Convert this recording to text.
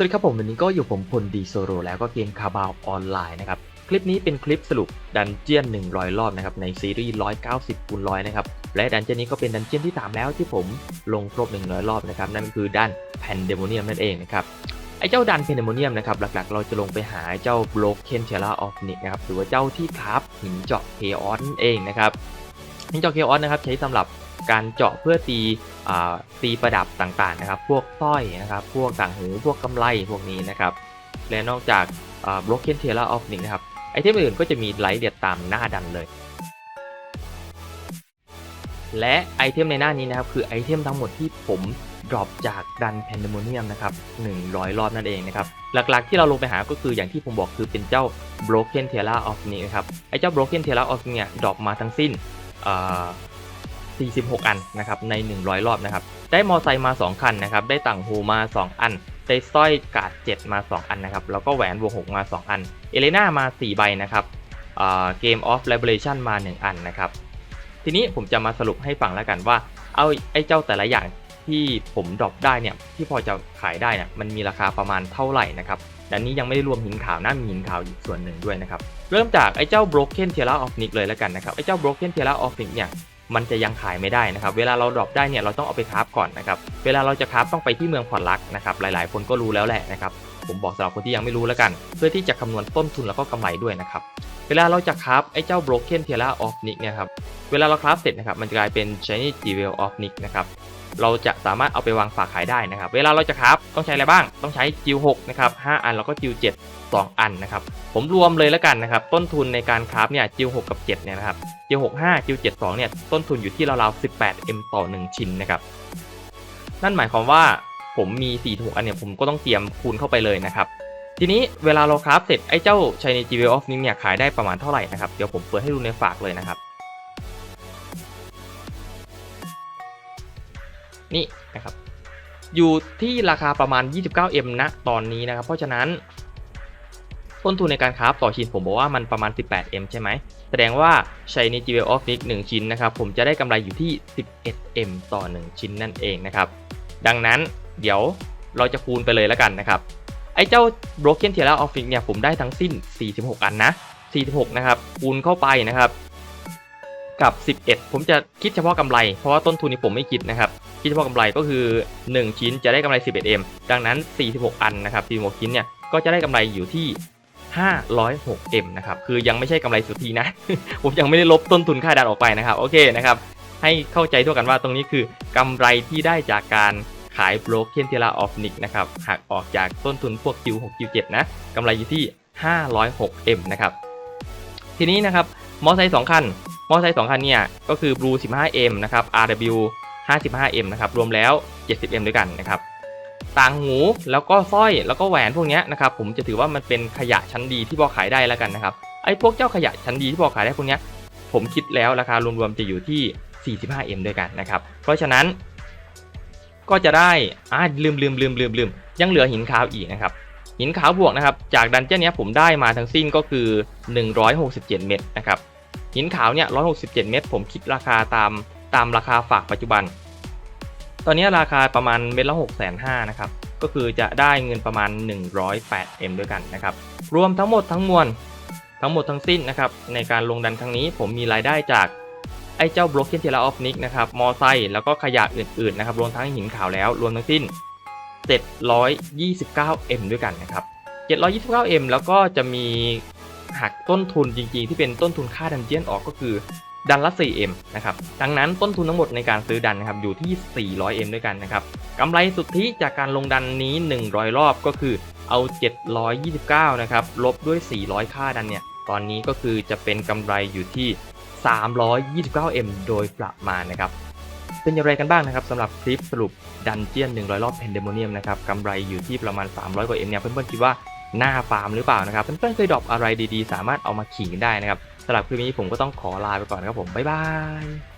สวัสดีครับผมวันนี้ก็อยู่ผมพลดีโซโรแล้วก็เกมคาบาวออนไลน์นะครับ คลิปนี้เป็นคลิปสรุปดันเจียน 100 รอบนะครับในซีรีส์ 190คูณร้อยนะครับ และดันเจียนนี้ก็เป็นดันเจียนที่ 3 แล้วที่ผมลงครบ 100 รอบนะครับ นั่นคือดันแพนเดโมเนียมนั่นเองนะครับ ไอ้เจ้าดันเพนเดโมเนียมนะครับ หลักๆ เราจะลงไปหาเจ้าบล็อกเคนเทล่าออฟนิกนะครับหรือว่าเจ้าที่คราฟหินเจาะเคออสนั่นเองนะครับหินเจาะเคออสนะครับใช้สำหรับ การเจาะเพื่อตีอตีประดับต่างๆนะครับ พวกสร้อยนะครับ พวกต่างหูพวกกำไลพวกนี้นะครับ และนอกจากบล็อกเคนเทล่าออฟนิกนะครับไอเทมอื่นก็จะมีไลท์เดียดตามหน้าดันเลย และไอเทมในหน้านี้นะครับ คือไอเทมทั้งหมดที่ผมดรอปจากดันแพนเดโมเนียมนะครับ100 รอบนั่นเองนะครับ หลักๆที่เราลงไปหาก็คืออย่างที่ผมบอกคือเป็นเจ้า Broken t e l a of นี้นะครับ ไอเจ้า Broken t e l a of เนี่ยดรอปมาทั้งสิ้น 46 อันนะครับใน 100 รอบนะครับได้มอไซค์มา 2 คันนะครับได้ต่างหูมา 2 อัน ได้สร้อยกาด 7 มา 2 อันนะครับแล้วก็แหวนวง6มา 2 อัน เอเลน่ามา 4 ใบนะครับเกมออฟเลเบเลชันมา 1 อันนะครับทีนี้ผมจะมาสรุปให้ฟังแล้วกันว่า เอาไอ้เจ้าแต่ละอย่างที่ผมดรอปได้เนี่ยที่พอจะขายได้เนี่ยมันมีราคาประมาณเท่าไหร่นะครับดันนี้ยังไม่ได้รวมหินขาวนะมีหินขาวอีกส่วนหนึ่งด้วยนะครับ เริ่มจากไอ้เจ้า Broken t e l a of Nick เลยแล้วกันนะครับ ไอ้เจ้า Broken t e l a of Nick เนี่ย มันจะยังขายไม่ได้นะครับ เวลาเราดรอปได้เนี่ยเราต้องเอาไปคราฟก่อนนะครับ เวลาเราจะคราฟต้องไปที่เมืองพอร์ลักนะครับ หลายๆ คนก็รู้แล้วแหละนะครับ ผมบอกสำหรับคนที่ยังไม่รู้แล้วกัน เพื่อที่จะคำนวณต้นทุนแล้วก็กำไรด้วยนะครับ เวลาเราจะคราฟไอ้เจ้า Broken t e l a of Nick เนี่ยครับ เวลาเราคราฟเสร็จนะครับ มันจะกลายเป็น Shiny Jewel of Nick นะครับ เราจะสามารถเอาไปวางฝากขายได้นะครับ เวลาเราจะคราฟต้องใช้อะไรบ้าง ต้องใช้จิว6นะครับ5อันแล้วก็จิว7 2 อันนะครับ ผมรวมเลยแล้วกันนะครับ ต้นทุนในการคราฟเนี่ยจิว6กับ 7 เนี่ยนะครับจิว6 5จิว7 2 เนี่ยต้นทุนอยู่ที่ราวๆ18 m ต่อ 1 ชิ้นนะครับ นั่นหมายความว่าผมมี4 6อันเนี่ยผมก็ต้องเตรียมคูณเข้าไปเลยนะครับ ทีนี้เวลาเราคราฟเสร็จไอ้เจ้า Shiny Jewel of Nick เนี่ยขายได้ประมาณเท่าไหร่นะครับ เดี๋ยวผมเปิดให้ดูในฝากเลยนะครับ นี่นะครับ อยู่ที่ราคาประมาณ 29M ณตอนนี้นะครับ เพราะฉะนั้น ต้นทุนในการคราฟต่อชิ้นผมบอกว่ามันประมาณ 18M ใช่ไหม แสดงว่า Shiny Jewel of Nick 1ชิ้นนะครับ ผมจะได้กำไรอยู่ที่ 11M ต่อ 1 ชิ้นนั่นเองนะครับ ดังนั้นเดี๋ยวเราจะคูณไปเลยแล้วกันนะครับ ไอ้เจ้า Broken t e l a of Nick เนี่ยผมได้ทั้งสิ้น 46 อันนะ 46 นะครับ คูณเข้าไปนะครับ กับ 11 ผมจะคิดเฉพาะกำไรเพราะว่าต้นทุนนี้ผมไม่คิดนะครับ คิดเฉพาะกำไรก็คือ 1 ชิ้นจะได้กำไร 11M ดังนั้น 46 อันนะครับ46ชิ้นเนี่ยก็จะได้กำไรอยู่ที่ 506M นะครับคือยังไม่ใช่กำไรสุทธินะ ผมยังไม่ได้ลบต้นทุนค่าดันออกไปนะครับโอเคนะครับให้เข้าใจทั่วกันว่าตรงนี้คือกำไรที่ได้จากการขาย Broken t e l a of Nick นะครับหักออกจากต้นทุนพวก Q6 Q7 นะกำไรอยู่ที่ 506M นะครับทีนี้นะครับมอไซค์2คัน มอไซค์2คันเนี่ยก็คือ Blue 15M นะครับ RW 55M นะครับรวมแล้ว 70M ด้วยกันนะครับต่างหูแล้วก็สร้อยแล้วก็แหวนพวกเนี้ยนะครับผมจะถือว่ามันเป็นขยะชั้นดีที่พอขายได้แล้วกันนะครับไอ้พวกเจ้าขยะชั้นดีที่พอขายได้พวกเนี้ยผมคิดแล้วราคารวมๆจะอยู่ที่ 45M ด้วยกันนะครับเพราะฉะนั้น ก็จะได้อ่าลืมลืมลืมลืมลืมยังเหลือหินขาวอีกนะครับหินขาวบวกนะครับจากดันเจี้ยนเนี้ยผมได้มาทั้งสิ้นก็คือ 167 เม็ดนะครับ หินขาวเนี่ย167 เม็ดผมคิดราคาตามตามราคาฝากปัจจุบัน ตอนนี้ราคาประมาณเม็ดละ6 5 0 0 0นะครับ ก็คือจะได้เงินประมาณ 108M ด้วยกันนะครับ รวมทั้งหมดทั้งมวลทั้งหมดทั้งสิ้นนะครับ ในการลงดันครั้งนี้ผมมีรายได้จากไอ้เจ้า Broken t e l a of Nick นะครับ มอไซค์แล้วก็ขยะอื่นๆนะครับ รวมทั้งหินขาวแล้ว รวมทั้งสิ้น 729M ด้วยกันนะครับ 729M แล้วก็จะมี หักต้นทุนจริงๆ ที่เป็นต้นทุนค่าดันเจียนออกก็คือดันละ 4M นะครับ ดังนั้นต้นทุนทั้งหมดในการซื้อดันนะครับอยู่ที่ 400M ด้วยกันนะครับกำไรสุทธิจากการลงดันนี้ 100 รอบก็คือเอา 729 นะครับ ลบด้วย 400 ค่าดันเนี่ย ตอนนี้ก็คือจะเป็นกำไรอยู่ที่ 329M โดยประมาณนะครับ เป็นอย่างไรกันบ้างนะครับสำหรับคลิปสรุปดันเจียน 100 รอบเพนเดโมเนียมนะครับกำไรอยู่ที่ประมาณ 300 กว่า M เนี่ย เพื่อนๆคิดว่า หน้าฟาร์มหรือเปล่านะครับ เพื่อนๆเคยดรอปอะไรดีๆ สามารถเอามาขิงได้นะครับสำหรับคลิปนี้ผมก็ต้องขอลาไปก่อนครับผม บ๊ายบาย